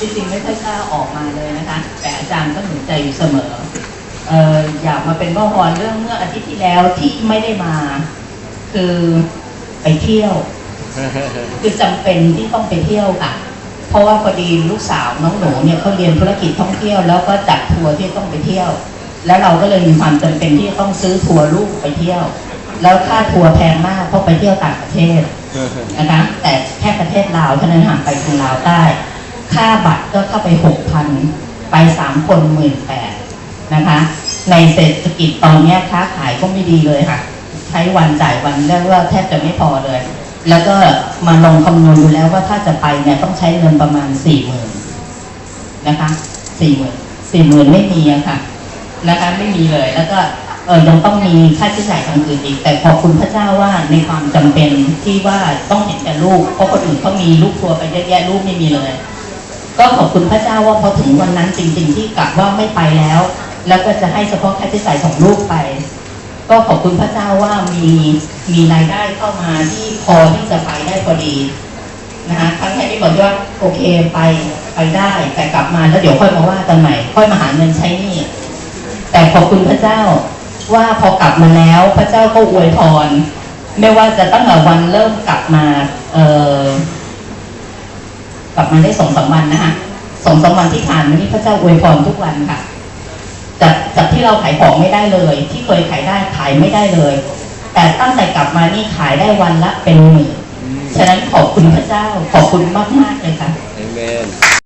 ที่จริงไม่ค่อยกล้าออกมาเลยนะคะ แต่อาจารย์ก็หนุนใจอยู่เสมอเอออยากมาเป็นพ่อพรเรื่องเมื่ออาทิตย์ที่แล้วที่ไม่ได้มา คือไปเที่ยว คือจำเป็นที่ต้องไปเที่ยวค่ะ เพราะว่าพอดีลูกสาวน้องหนูเนี่ยเขาเรียนธุรกิจท่องเที่ยวแล้วก็จัดทัวร์ที่ต้องไปเที่ยว แล้วเราก็เลยมีความจำเป็นที่จะต้องซื้อทัวร์ลูกไปเที่ยว แล้วค่าทัวร์แพงมากเพราะไปเที่ยวต่างประเทศนะคะแต่แค่ประเทศลาวเท่านั้นห่างไปทางลาวใต้ ค่าบัตรก็เข้าไปหกพันไปสามคนหมื่นแปดนะคะ ในเศรษฐกิจตอนนี้ค้าขายก็ไม่ดีเลยค่ะ ใช้วันจ่ายวันเรียกว่าแทบจะไม่พอเลย แล้วก็มาลงคำนวณดูแล้วว่าถ้าจะไปเนี่ยต้องใช้เงินประมาณสี่หมื่นนะคะสี่หมื่นสี่หมื่นไม่มีอะค่ะนะคะไม่มีเลยแล้วก็เออยังต้องมีค่าใช้จ่ายทางอื่นอีก แต่ขอบคุณพระเจ้าว่าในความจำเป็นที่ว่าต้องเห็นแต่ลูก เพราะคนอื่นเขามีลูกทัวไปเยอะแยะลูกไม่มีเลย ก็ขอบคุณพระเจ้าว่าพอถึงวันนั้นจริง ๆ ที่กะว่าไม่ไปแล้ว แล้วก็จะให้เฉพาะค่าใช้จ่ายของลูกไป ก็ขอบคุณพระเจ้าว่ามีมีรายได้เข้ามาที่พอที่จะไปได้พอดีนะคะครั้งแรกที่บอกว่าโอเคไปไปได้แต่กลับมาแล้วเดี๋ยวค่อยมาว่ากันใหม่ค่อยมาหาเงินใช้หนี้แต่ขอบคุณพระเจ้าว่าพอกลับมาแล้วพระเจ้าก็อวยพร ไม่ว่าจะตั้งแต่วันเริ่มกลับมาเออ กลับมาได้สองสามวันนะคะสองสามวันที่ผ่านมานี่พระเจ้าอวยพรทุกวันค่ะจากจากที่เราขายของไม่ได้เลย ที่เคยขายได้ขายไม่ได้เลย แต่ตั้งแต่กลับมานี่ขายได้วันละเป็นหมื่นฉะนั้นขอบคุณพระเจ้าขอบคุณมากมากๆเลยค่ะ Amen.